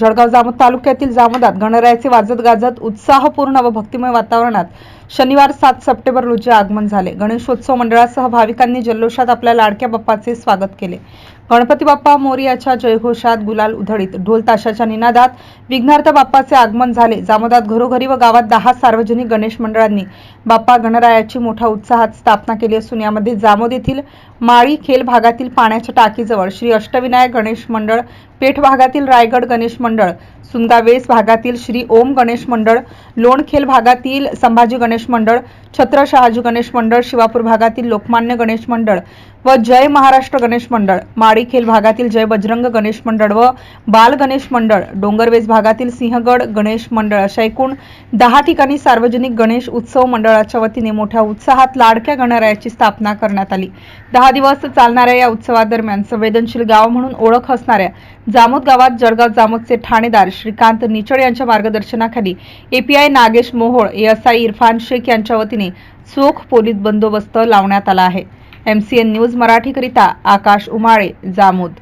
जळगाव जामोद तालुक्यातील जामोदात गणरायाचे वाजत गाजत उत्साहपूर्ण व भक्तिमय वातावरणात शनिवार सात सप्टेंबर रोजी आगमन झाले. गणेशोत्सव मंडळासह भाविकांनी जल्लोषात आपल्या लाडक्या बाप्पाचे स्वागत केले. गणपती बाप्पा मोरियाच्या जयघोषात गुलाल उधळीत. ढोल ताशाच्या निनादात विघ्नार्थ बाप्पाचे आगमन झाले. जामोदात घरोघरी व गावात दहा सार्वजनिक गणेश मंडळांनी बाप्पा गणरायाची मोठ्या उत्साहात स्थापना केली असून यामध्ये जामोद येथील माळी खेल भागातील पाण्याच्या टाकीजवळ श्री अष्टविनायक गणेश मंडळ पेठ भागातील रायगड गणेश मंडळ सुंगावेस भागातील श्री ओम गणेश मंडळ लोणखेल भागातील संभाजी गणेश गणेश मंडळ छत्र शहाजी गणेश मंडळ शिवापूर भागातील लोकमान्य गणेश मंडळ व जय महाराष्ट्र गणेश मंडळ माडीखेल भागातील जय बजरंग गणेश मंडळ व बाल गणेश मंडळ डोंगरवेज भागातील सिंहगड गणेश मंडळ अशा एकूण दहा ठिकाणी सार्वजनिक गणेश उत्सव मंडळाच्या वतीने मोठ्या उत्साहात लाडक्या गणरायाची स्थापना करण्यात आली. दहा दिवस चालणाऱ्या या उत्सवादरम्यान संवेदनशील गाव म्हणून ओळख असणाऱ्या जामोद गावात जळगाव जामोदचे ठाणेदार श्रीकांत निचड यांच्या मार्गदर्शनाखाली एपीआय नागेश मोहोळ एएसआय इरफान शेख यांच्या वतीने चोख पोलीस बंदोबस्त लावण्यात आला आहे. एमसीएन न्यूज मराठीकरिता आकाश उमाळे जामोद.